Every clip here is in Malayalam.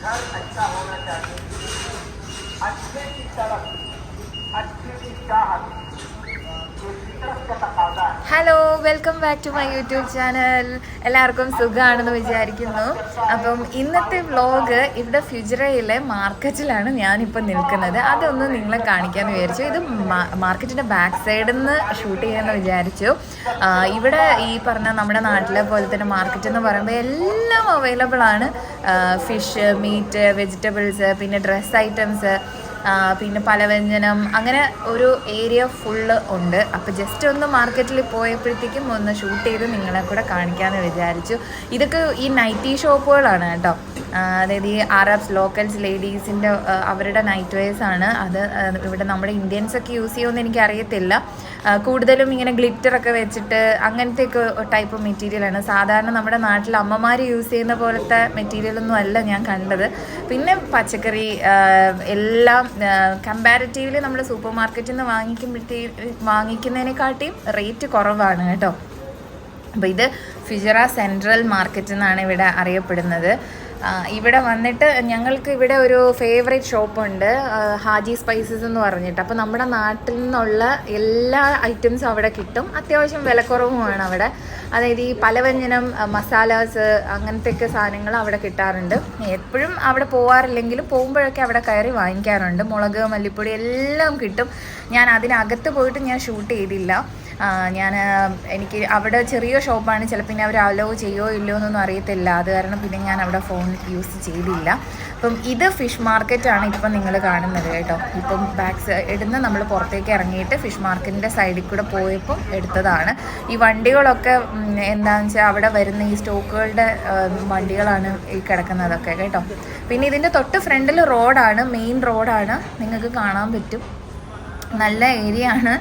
घर अच्छा होना चाहिए अच्छे की तरफ अच्छे की चाहत hello welcome back to my YouTube channel എല്ലാവർക്കും സുഖമാണെന്ന് വിചാരിക്കുന്നു. അപ്പം ഇന്നത്തെ വ്ലോഗ് ഇവിടെ ഫ്യൂജറയിലെ മാർക്കറ്റിലാണ് ഞാനിപ്പോൾ നിൽക്കുന്നത്. അതൊന്ന് നിങ്ങളെ കാണിക്കാമെന്ന് വിചാരിച്ചു. ഇത് മാർക്കറ്റിന്റെ ബാക്ക് സൈഡിൽ നിന്ന് ഷൂട്ട് ചെയ്യാമെന്ന് വിചാരിച്ചു. ഇവിടെ ഈ പറഞ്ഞ നമ്മുടെ നാട്ടിലെ പോലെ തന്നെ മാർക്കറ്റ് എന്ന് പറയുമ്പോൾ എല്ലാം അവൈലബിൾ ആണ്. ഫിഷ് മീറ്റ് വെജിറ്റബിൾസ് പിന്നെ ഡ്രസ്സ് ഐറ്റംസ് പിന്നെ പലവ്യഞ്ജനം അങ്ങനെ ഒരു ഏരിയ ഫുള്ള് ഉണ്ട്. അപ്പോൾ ജസ്റ്റ് ഒന്ന് മാർക്കറ്റിൽ പോയപ്പോഴത്തേക്കും ഒന്ന് ഷൂട്ട് ചെയ്ത് നിങ്ങളെ കൂടെ കാണിക്കാമെന്ന് വിചാരിച്ചു. ഇതൊക്കെ ഈ നൈറ്റി ഷോപ്പുകളാണ് കേട്ടോ. അതായത് ഈ അറബ്സ് ലോക്കൽസ് ലേഡീസിന്റെ അവരുടെ നൈറ്റ് വെയർസ് ആണ്. അത് ഇവിടെ നമ്മുടെ ഇന്ത്യൻസ് ഒക്കെ യൂസ് ചെയ്യുമെന്ന് എനിക്ക് അറിയത്തില്ല കൂടുതലും ഇങ്ങനെ ഗ്ലിറ്ററൊക്കെ വെച്ചിട്ട് അങ്ങനത്തെ ഒക്കെ ടൈപ്പ് മെറ്റീരിയലാണ് സാധാരണ നമ്മുടെ നാട്ടിൽ അമ്മമാർ യൂസ് ചെയ്യുന്ന പോലത്തെ മെറ്റീരിയലൊന്നും അല്ല ഞാൻ കണ്ടത്. പിന്നെ പച്ചക്കറി എല്ലാം കമ്പാരിറ്റീവ്ലി നമ്മൾ സൂപ്പർ മാർക്കറ്റിൽ നിന്ന് വാങ്ങിക്കുമ്പോഴത്തേ വാങ്ങിക്കുന്നതിനെക്കാട്ടിയും റേറ്റ് കുറവാണ് കേട്ടോ. അപ്പോൾ ഇത് ഫിജറ സെൻട്രൽ മാർക്കറ്റ് എന്നാണ് ഇവിടെ അറിയപ്പെടുന്നത്. ഇവിടെ വന്നിട്ട് ഞങ്ങൾക്ക് ഇവിടെ ഒരു ഫേവറേറ്റ് ഷോപ്പുണ്ട് ഹാജി സ്പൈസസ് എന്ന് പറഞ്ഞിട്ട്. അപ്പോൾ നമ്മുടെ നാട്ടിൽ നിന്നുള്ള എല്ലാ ഐറ്റംസും അവിടെ കിട്ടും. അത്യാവശ്യം വിലക്കുറവുമാണ് അവിടെ. അതായത് ഈ പലവ്യഞ്ജനം മസാലാസ് അങ്ങനത്തെ ഒക്കെ സാധനങ്ങൾ അവിടെ കിട്ടാറുണ്ട്. എപ്പോഴും അവിടെ പോവാറില്ലെങ്കിലും പോകുമ്പോഴൊക്കെ അവിടെ കയറി വാങ്ങിക്കാറുണ്ട്. മുളക് മല്ലിപ്പൊടി എല്ലാം കിട്ടും. ഞാൻ അതിനകത്ത് പോയിട്ട് ഞാൻ ഷൂട്ട് ചെയ്തില്ല. ഞാൻ എനിക്ക് അവിടെ ചെറിയ ഷോപ്പാണ് ചിലപ്പോൾ ഇനി അവർ അലോ ചെയ്യോ ഇല്ലയോ എന്നൊന്നും അറിയത്തില്ല. അത് കാരണം പിന്നെ ഞാൻ അവിടെ ഫോൺ യൂസ് ചെയ്തില്ല. അപ്പം ഇത് ഫിഷ് മാർക്കറ്റാണ് ഇപ്പം നിങ്ങൾ കാണുന്നത് കേട്ടോ. ഇപ്പം ബാക്ക് നിന്ന് നമ്മൾ പുറത്തേക്ക് ഇറങ്ങിയിട്ട് ഫിഷ് മാർക്കറ്റിന്റെ സൈഡിൽ കൂടെ പോയപ്പം എടുത്തതാണ്. ഈ വണ്ടികളൊക്കെ എന്താണെന്ന് വെച്ചാൽ അവിടെ വരുന്ന ഈ സ്റ്റോക്കുകളുടെ വണ്ടികളാണ് ഈ കിടക്കുന്നതൊക്കെ കേട്ടോ. പിന്നെ ഇതിന്റെ തൊട്ട് ഫ്രണ്ടിൽ റോഡാണ് മെയിൻ റോഡാണ് നിങ്ങൾക്ക് കാണാൻ പറ്റും. നല്ല ഏരിയ ആണ്.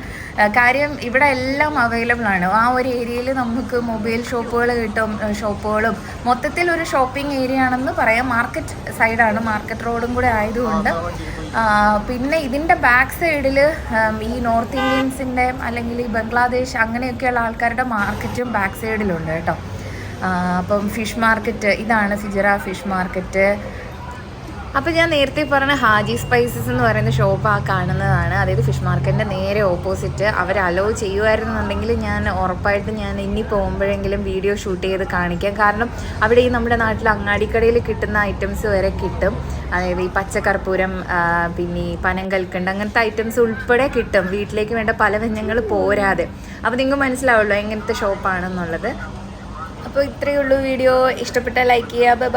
കാര്യം ഇവിടെ എല്ലാം അവൈലബിൾ ആണ്. ആ ഒരു ഏരിയയിൽ നമുക്ക് മൊബൈൽ ഷോപ്പുകൾ കിട്ടും ഷോപ്പുകളും മൊത്തത്തിൽ ഒരു ഷോപ്പിംഗ് ഏരിയ ആണെന്ന് പറയാം. മാർക്കറ്റ് സൈഡാണ് മാർക്കറ്റ് റോഡും കൂടെ ആയതുകൊണ്ട്. പിന്നെ ഇതിന്റെ ബാക്ക് സൈഡിൽ ഈ നോർത്ത് ഇന്ത്യൻസിന്റെ അല്ലെങ്കിൽ ഈ ബംഗ്ലാദേശ് അങ്ങനെയൊക്കെയുള്ള ആൾക്കാരുടെ മാർക്കറ്റും ബാക്ക് സൈഡിലുണ്ട് കേട്ടോ. അപ്പം ഫിഷ് മാർക്കറ്റ് ഇതാണ് സിജറ ഫിഷ് മാർക്കറ്റ് അപ്പോൾ ഞാൻ നേരത്തെ പറഞ്ഞ ഹാജി സ്പൈസസ് എന്ന് പറയുന്ന ഷോപ്പ് ആ കാണുന്നതാണ്. അതായത് ഫിഷ് മാർക്കറ്റിന്റെ നേരെ ഓപ്പോസിറ്റ് അവർ അലോ ചെയ്യുമായിരുന്നുണ്ടെങ്കിൽ ഞാൻ ഉറപ്പായിട്ട് ഞാൻ ഇനി പോകുമ്പോഴെങ്കിലും വീഡിയോ ഷൂട്ട് ചെയ്ത് കാണിക്കാം. കാരണം അവിടെ ഈ നമ്മുടെ നാട്ടിൽ അങ്ങാടിക്കടയിൽ കിട്ടുന്ന ഐറ്റംസ് വരെ കിട്ടും. അതായത് ഈ പച്ചക്കർപ്പൂരം പിന്നെ ഈ പനങ്കൽക്കണ്ട് അങ്ങനത്തെ ഐറ്റംസ് ഉൾപ്പെടെ കിട്ടും. വീട്ടിലേക്ക് വേണ്ട പല വ്യഞ്ഞങ്ങൾ പോരാതെ. അപ്പോൾ നിങ്ങൾക്ക് മനസ്സിലാവുള്ളൂ എങ്ങനത്തെ ഷോപ്പാണെന്നുള്ളത് അപ്പോൾ ഇത്രയേ ഉള്ളൂ വീഡിയോ. ഇഷ്ടപ്പെട്ട ലൈക്ക് ചെയ്യുക. ബൈ